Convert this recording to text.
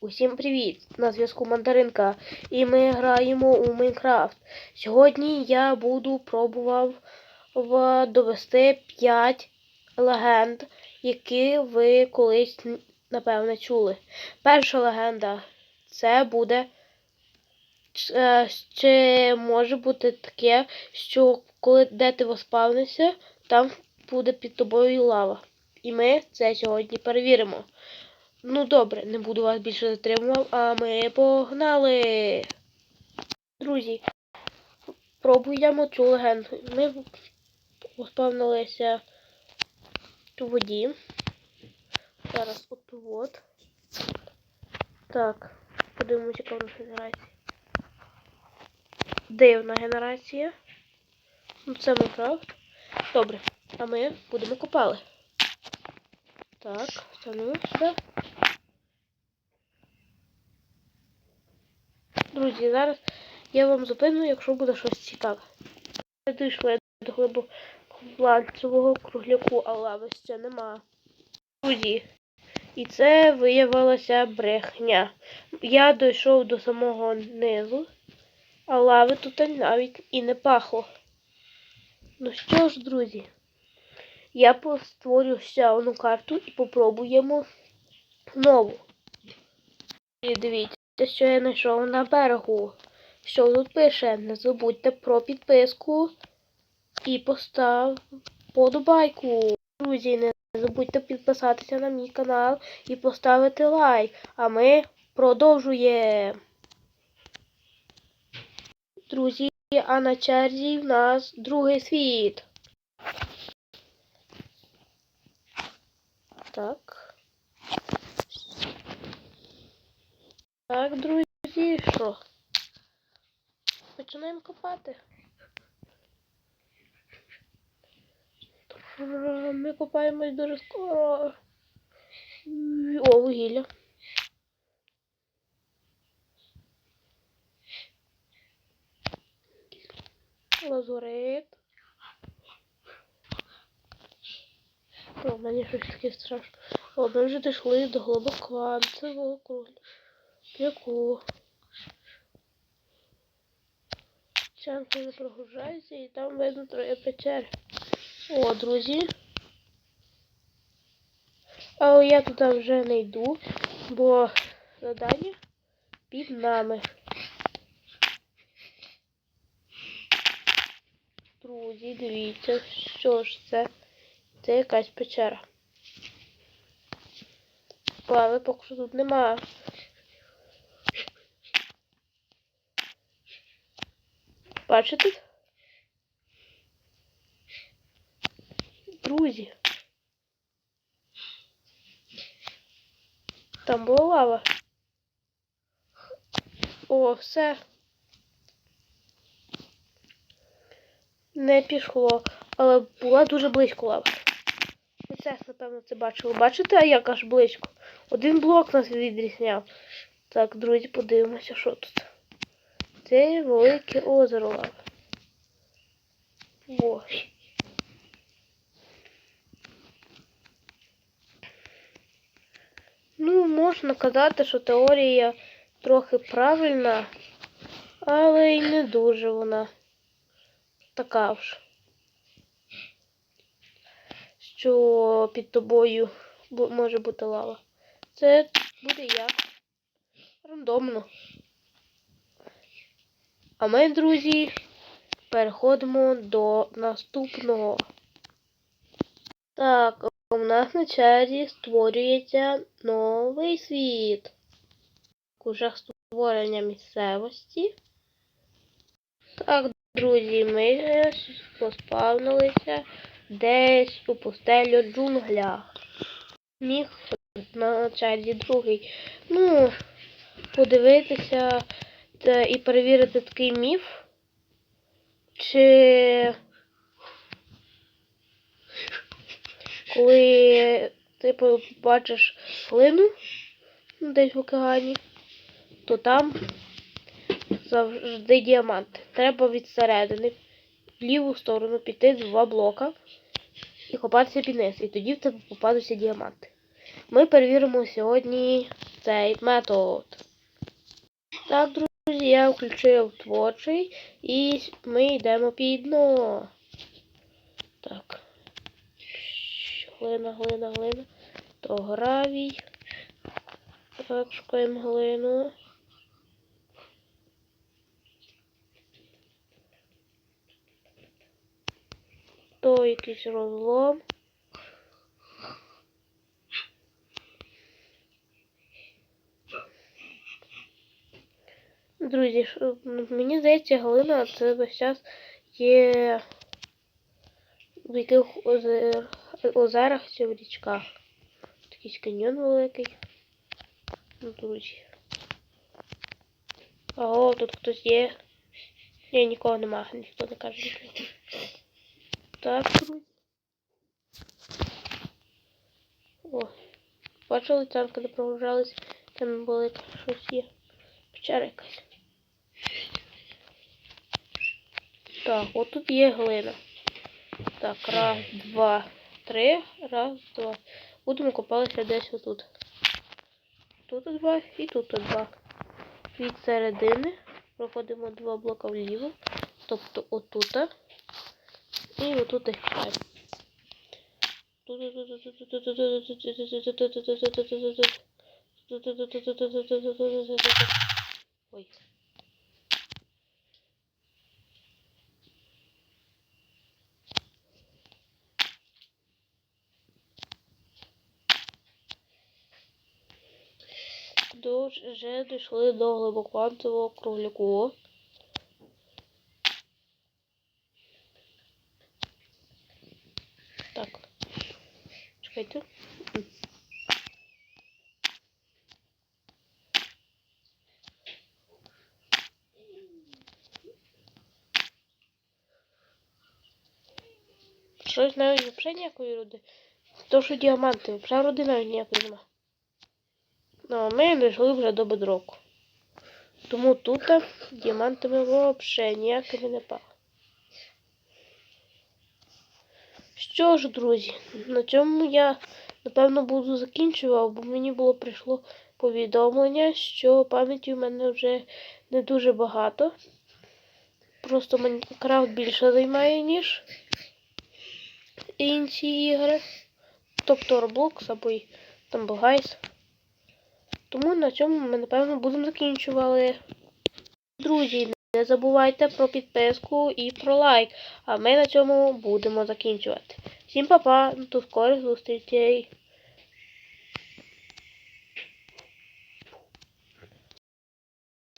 Усім привіт! На зв'язку Мандаринка. І ми граємо у Майнкрафт. Сьогодні я буду пробував довести 5 легенд, які ви колись напевне чули. Перша легенда це буде. е, Чи може бути таке, що коли де ти воспавнишся, там буде під тобою лава. І ми це сьогодні перевіримо. Ну добре, не буду вас більше затримував, а ми погнали. Друзі, пробуємо цю легенду. Ми успавнилися у воді. Зараз от от. Так, подивимося, яка в нас генерація. Дивна генерація. Ну, це Майнкрафт. Добре, а ми будемо копали. Так, стану сюди. Друзі, зараз я вам зупиню, якщо буде щось цікаве. Ми дійшли до глибоковланцевого кругляку, а лави ще нема. Друзі, і це виявилася брехня. Я дійшов до самого низу, а лави тут навіть і не пахло. Ну що ж, друзі, я створю ще одну карту і попробуємо знову. І дивіться, що я знайшов на берегу. Що тут пише? Не забудьте про підписку і постав подобайку. Друзі, не забудьте підписатися на мій канал і поставити лайк. А ми продовжуємо. Друзі, а на черзі в нас другий світ. Так. Так, друзі, що? Починаємо копати. Ми копаємось дуже скоро. О, вугілля. Лазурит. О, мені щось таке страшно. О, ми вже дійшли до глибокванцевого кругля. Яку? Чанка не прогружається і там видно троє печер. О, друзі. Але я туди вже не йду, бо задання під нами. Друзі, дивіться, що ж це? Це якась печера. Лави поки що тут немає. Бачите? Друзі. Там була лава. О, все. Не пішло, але була дуже близько лава. Ви це, напевно, це бачили. Бачите, а як аж близько? Один блок нас відрізняв. Так, друзі, подивимося, що тут. Це велике озеро лави. Ну, можна казати, що теорія трохи правильна, але й не дуже вона така ж. Що під тобою може бути лава. Це буде як рандомно. А ми, друзі, переходимо до наступного. Так, у нас на черзі створюється новий світ. Уже створення місцевості. Так, друзі, ми поспавнилися десь у пустелю джунглях. Міг на черзі другий. Ну, подивитися і перевірити такий міф. Чи коли ти побачиш глину ну, десь в океані, то там завжди діаманти. Треба від середини в ліву сторону піти два блока і копатися під низ. І тоді в тебе попадуться діаманти. Ми перевіримо сьогодні цей метод. Так, друзі, я включив творчий і ми йдемо під дно. Так. Глина, глина, глина. То гравій. Так, шукаємо глину. То якийсь розлом. Друзі, мені здається, глина це весь час є в яких озер, озерах чи в річках. Такий каньйон великий. Ну, друзі. Ого, тут хтось є. Ні, нікого нема, ніхто не каже нічого. Так, друзі. О, бачили, танки не прогружались. Там велике щось є. Печера якась. Так, от тут є глина. Так, раз, два, три, раз, два. Будемо копалися десь отут. Тут два і тут два. Від середини проходимо два блока вліво, тобто отута. І отут їх чекаємо. Ой. Вже дійшли до глибоквантового кругляку. Так. Чекайте. Щось навіть взагалі ніякої руди. То, що діаманти, взагалі руди навіть ніякої нема. Ну, а ми дійшли вже до бедроку. Тому тут діамантами взагалі ніякими не пахне. Що ж, друзі, на цьому я напевно буду закінчував, бо мені було прийшло повідомлення, що пам'яті в мене вже не дуже багато. Просто Майнкрафт більше займає, ніж інші ігри. Тобто Roblox або Tumble Guys. Тому на цьому ми, напевно, будемо закінчували. Друзі, не забувайте про підписку і про лайк. А ми на цьому будемо закінчувати. Всім па-па, до скорих зустрічей!